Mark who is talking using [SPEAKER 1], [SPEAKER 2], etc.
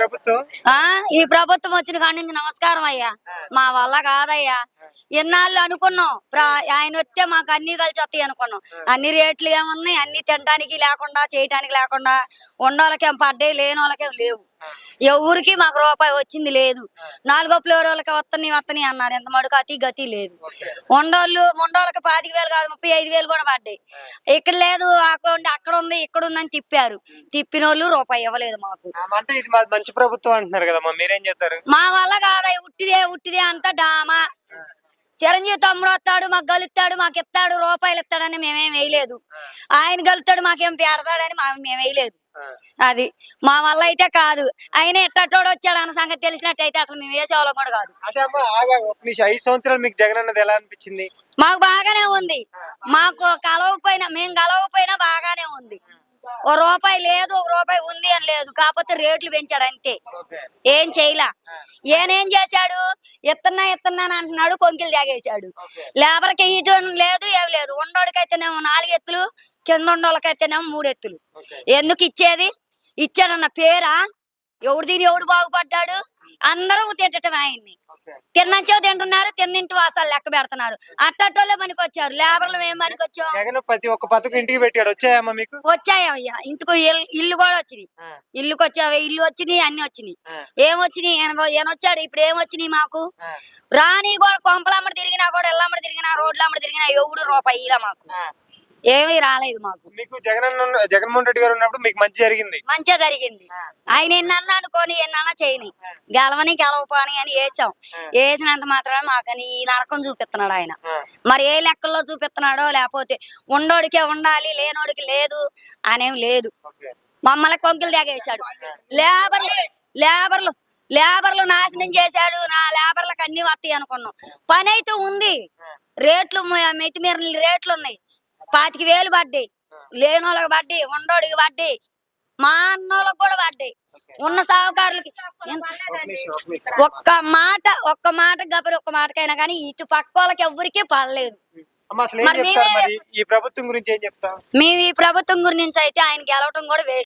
[SPEAKER 1] ప్రభుత్వం?
[SPEAKER 2] ఆ ఈ ప్రభుత్వం వచ్చిన కాడి నుంచి నమస్కారం అయ్యా. మా వల్ల కాదయ్యా. ఎన్నాళ్ళు అనుకున్నాం. ఆయన వస్తే మాకు అన్ని కలిసి వస్తాయి అనుకున్నాం. అన్ని రేట్లు ఏమున్నాయి? అన్ని తినడానికి లేకుండా చేయటానికి లేకుండా ఉండోళ్ళకేం పడ్డాయి లేని వాళ్ళకేం లేవు. ఎవరికి మాకు రూపాయి వచ్చింది లేదు. నాలుగో ఫ్లోర్ వాళ్ళకి వస్తున్నాయి వస్తున్నాయి అన్నారు. ఎంత మడుకు అతి గతి లేదు. ఉండోళ్ళు ఉండోళ్ళకి పాతిక వేలు కాదు ముప్పై ఐదు వేలు కూడా పడ్డాయి. ఇక్కడ లేదు అక్కడ అక్కడ ఉంది ఇక్కడ ఉందని తిప్పారు. తిప్పిన వాళ్ళు రూపాయి ఇవ్వలేదు మాకు.
[SPEAKER 1] అంటే ఇది మంచి ప్రభుత్వం అంటున్నారు కదమ్మా మీరేం చేస్తారు?
[SPEAKER 2] మా వల్ల కాదయ్య ఉట్టిదే ఉట్టిదే అంతా డామా. చిరంజీవి తమ్ముడు వస్తాడు మాకు గలుస్తాడు మాకు ఇస్తాడు రూపాయలు ఇస్తాడని మేమేం వేయలేదు. ఆయన గలుస్తాడు మాకేం పెడతాడని మేము వేయలేదు అది మా వల్ల అయితే కాదు. ఆయన ఎట్టటోడు వచ్చాడు అన్న సంగతి తెలిసినట్టయితే అసలు మేము వేసేవాళ్ళం కూడా కాదు.
[SPEAKER 1] అంటే అమ్మా ఆగా ఒక నిమిషం ఐదు సంవత్సరాలు మీకు జగన్ అన్నది ఎలా అనిపించింది?
[SPEAKER 2] మాకు బాగానే ఉంది. మాకు కలవకపోయినా మేము కలవకపోయినా బాగానే ఉంది. ఓ రూపాయి లేదు ఒక రూపాయి ఉంది అని లేదు. కాకపోతే రేట్లు పెంచాడు అంతే. ఏం చేయలా. ఏనేం చేశాడు? ఇస్తున్నా అని అంటున్నాడు కొంకిలు తాగేశాడు. లేబర్కి ఇయటం లేదు ఏమి లేదు. ఉండోడికైతేనేమో నాలుగు ఎత్తులు కింద ఉండోళ్ళకైతేనేమో మూడు ఎత్తులు ఎందుకు ఇచ్చేది? ఇచ్చాడన్న పేరా? ఎవడు దీని ఎవడు బాగుపడ్డాడు? అందరూ తిట్టడం ఆయన్ని. తిన్నంచో తింటున్నారు తిన్నింటి వాసాలు లెక్క పెడుతున్నారు. అట్టట్టోళ్ళే పనికి వచ్చారు లేబర్లు ఏం పనికి వచ్చాం
[SPEAKER 1] జగన్ ప్రతి ఒక్క పథకం ఇంటికి పెట్టాడు. వచ్చాయమ్మా మీకు?
[SPEAKER 2] ఇంటికి ఇల్- ఇల్లు కూడా వచ్చినాయి. ఇల్లుకి వచ్చా ఇల్లు వచ్చినాయి అన్ని వచ్చినాయి.
[SPEAKER 1] ఆ,
[SPEAKER 2] ఏం వచ్చినాయి? ఈయన వచ్చాడు? ఇప్పుడు ఏం వచ్చినాయి మాకు? రాని కూడా కొంపలమ్మడి తిరిగినా కూడా ఇళ్ళమ్మడి తిరిగినా రోడ్లమ్మడి తిరిగినా ఎవడు రూపాయి ఇలా మాకు. ఏమీ రాలేదు మాకు.
[SPEAKER 1] మీకు జగన్ అన్న జగన్మోహన్ రెడ్డి గారు ఉన్నప్పుడు మీకు మంచి జరిగింది?
[SPEAKER 2] మంచిగా జరిగింది. ఆయన ఎన్నన్నా అనుకోని ఎన్నన్నా చేయని. గెలవని గెలవపోని అని వేసాం వేసినంత మాత్రమే మాకని ఈ నరకం చూపిస్తున్నాడు ఆయన. మరి ఏ లెక్కల్లో చూపిస్తున్నాడో లేకపోతే ఉండోడికే ఉండాలి లేనోడికి లేదు అనేం లేదు.
[SPEAKER 1] ఓకే.
[SPEAKER 2] మమ్మల్ని కొంకిలు తాగేశాడు. లేబర్లు లేబర్లు లేబర్లు నాశనం చేశాడు. నా లేబర్లకు అన్ని వస్తాయి అనుకున్నాం. పని అయితే ఉంది రేట్లు మ- మితిమీరిన రేట్లు ఉన్నాయి. పాతిక వేలు పడ్డాయి. లేనోళ్ళకి పడ్డాయి ఉండోడికి పడ్డాయి మా అన్నోళ్ళకి కూడా పడ్డాయి. ఉన్న
[SPEAKER 1] నిమిషం.
[SPEAKER 2] ఒక్క మాట ఒక్క మాట గబరి ఒక్క మాటకైనా కానీ ఇటు పక్క వాళ్ళకి ఎవరికీ పడలేదు. మరి
[SPEAKER 1] ఈ ప్రభుత్వం గురించి
[SPEAKER 2] మేము ఈ ప్రభుత్వం గురించి అయితే ఆయన గెలవటం కూడా వేస్ట్.